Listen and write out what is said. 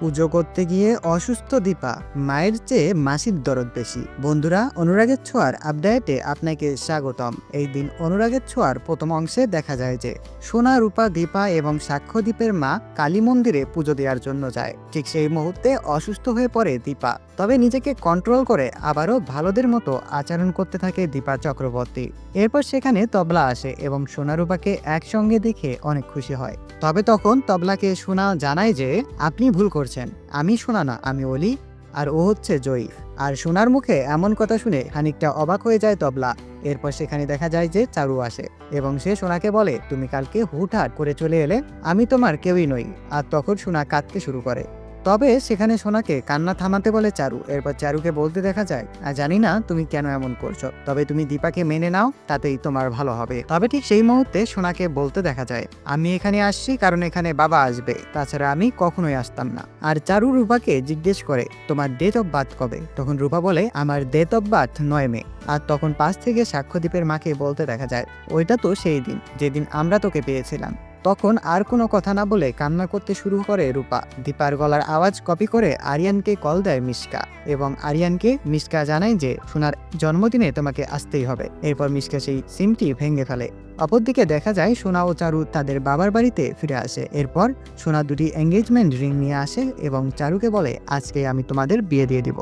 পুজো করতে গিয়ে অসুস্থ দীপা, মায়ের চেয়ে মাসির দরদ বেশি। বন্ধুরা, অনুরাগের ছোঁয়ার আপডেটে আপনাকে স্বাগতম। এই দিন অনুরাগের ছোঁয়ার প্রথম অংশে দেখা যায় যে, সোনা, রূপা, দীপা এবং সাক্ষ্যদ্বীপের মা কালী মন্দিরে পুজো দেওয়ার জন্য যায়। ঠিক সেই মুহূর্তে অসুস্থ হয়ে পড়ে দীপা। তবে নিজেকে কন্ট্রোল করে আবারও ভালোদের মতো আচরণ করতে থাকে দীপা চক্রবর্তী। এরপর সেখানে তবলা আসে এবং সোনারূপাকে একসঙ্গে দেখে অনেক খুশি হয়। তবে তখন তবলাকে সোনা জানায় যে, আপনি ভুল করছেন। আমি শোনা না আমি অলি, আর ও হচ্ছে জয়ী আর সোনার মুখে এমন কথা শুনে খানিকটা অবাক হয়ে যায় তবলা। এরপর সেখানে দেখা যায় যে চারু আসে এবং সে সোনাকে বলে, তুমি কালকে হুটহাট করে চলে এলে, আমি তোমার কেউই নই। আর তখন সোনা কাঁদতে শুরু করে। তবে সেখানে সোনাকে কান্না থামাতে বলে চারু। এরপর চারুকে বলতে দেখা যায়, আর জানি না তুমি কেন এমন করছ। তবে তুমি দীপাকে মেনে নাও, তাতেই তোমার ভালো হবে। তবে ঠিক সেই মুহূর্তে সোনাকে বলতে দেখা যায়, আমি এখানে আসছি কারণ এখানে বাবা আসবে। তাছাড়া আমি কখনোই আসতাম না। আর চারু রূপাকে জিজ্ঞেস করে, তোমার ডেট অফ বার্থ কবে? তখন রূপা বলে, আমার ডেট অফ বার্থ নয় মে। আর তখন পাশ থেকে সাক্ষ্যদ্বীপের মাকে বলতে দেখা যায়, ওইটা তো সেই দিন, যেদিন আমরা তোকে পেয়েছিলাম। তখন আর কোনো কথা না বলে কান্না করতে শুরু করে রূপা। দীপার গলার আওয়াজ কপি করে আরিয়ানকে কল দেয় মিশকা এবং আরিয়ানকে মিশকা জানায় যে সোনার জন্মদিনে তোমাকে আসতেই হবে। এরপর মিশকা সেই সিমটি ভেঙে ফেলে। অপরদিকে দেখা যায় সোনা ও চারু তাদের বাবার বাড়িতে ফিরে আসে। এরপর সোনা দুটি এঙ্গেজমেন্ট রিং নিয়ে আসে এবং চারুকে বলে, আজকে আমি তোমাদের বিয়ে দিয়ে দিব।